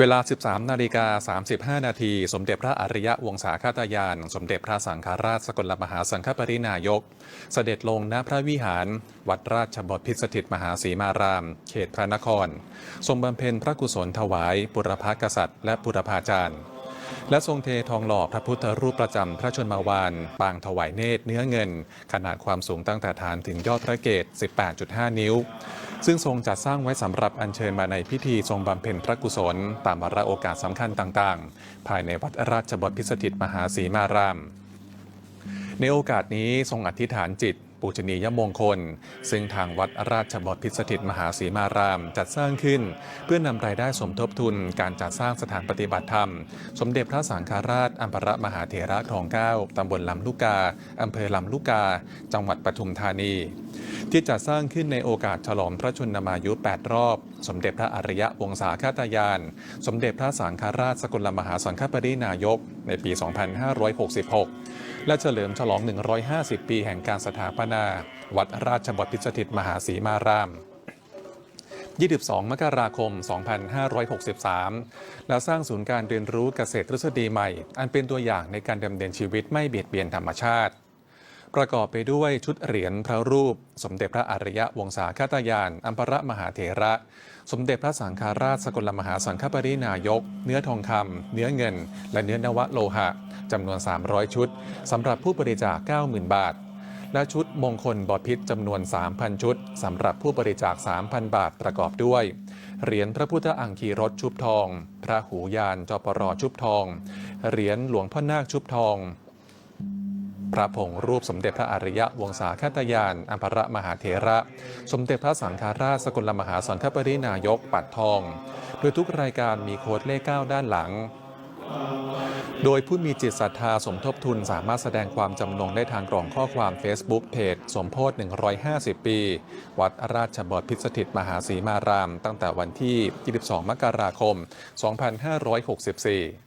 เวลา 13 นาฬิกา 35 นาที สมเด็จพระอริยวงศาคาตยาน สมเด็จพระสังฆราชสกลมหาสังฆปรินายก เสด็จลงณพระวิหาร วัดราชบพิสถิตมหาสีมาราม เขตพระนคร ทรงบำเพ็ญพระกุศลถวายบุรพกษัตริย์ และบุรพาจารย์ และทรงเททองหล่อพระพุทธรูปประจำพระชนมาวาน ปางถวายเนตรเนื้อเงิน ขนาดความสูงตั้งแต่ฐานถึงยอดพระเกศ 18.5 นิ้วซึ่งทรงจัดสร้างไว้สำหรับอัญเชิญมาในพิธีทรงบำเพ็ญพระกุศล ตามวาระโอกาสสำคัญต่างๆ ภายในวัดราชบพิสถิตมหาสีมาราม ในโอกาสนี้ทรงอธิษฐานจิต ปูชนียมงคล ซึ่งทางวัดราชบพิตรสถิตมหาสีมาราม จัดสร้างขึ้น เพื่อนำรายได้สมทบทุนการจัดสร้างสถานปฏิบัติธรรม สมเด็จพระสังฆราชอัมพระมหาเถระครองเก้าตำบลลำลูกกาอำเภอลำลูกกา จังหวัดปทุมธานี ที่จัดสร้างขึ้นในโอกาสฉลองพระชนมายุ 8 รอบ สมเด็จพระอริยะวงศาคาตยาน สมเด็จพระสังฆราชสกลมหาสังฆปรินายกในปี 2566 และเฉลิมฉลอง 150 ปีแห่งการสถาปนา วัดราชบพิตรสถิตมหาสีมาราม 22 มกราคม 2563 แล้วสร้างศูนย์การเรียนรู้เกษตรทฤษฎีใหม่ อันเป็นตัวอย่างในการดำเนินชีวิตไม่เบียดเบียนธรรมชาติ ประกอบไปด้วยชุดเหรียญพระรูป สมเด็จพระอริยวงศาคาตยาน อัมพระมหาเถระ สมเด็จพระสังฆราชสกลมหาสังฆปรินายก เนื้อทองคำเนื้อเงิน และเนื้อนวโลหะจำนวน 300 ชุดสำหรับผู้บริจาค 90,000 บาท และชุดมงคลบอพิษจำนวน 3,000 ชุดสำหรับผู้บริจาค 3,000 บาทประกอบด้วย เหรียญพระพุทธอังคีรถชุบทอง พระหูยานจปรชุบทอง เหรียญหลวงพ่อนาคชุบทอง พระผงรูปสมเด็จพระอริยะวงศาคตยานอัมพระมหาเถระ สมเด็จพระสังฆราชสกลมหาสังฆปรินายกปัดทอง โดยทุกรายการมีโค้ดเลข9ด้านหลัง โดยผู้มีจิตศรัทธาสมทบทุนสามารถแสดงความจำนงได้ทางกล่องข้อความ Facebook เพจสมโพธิ150 ปี วัดราชบพิตรสถิตมหาสีมาราม ตั้งแต่วันที่ 22 มกราคม 2564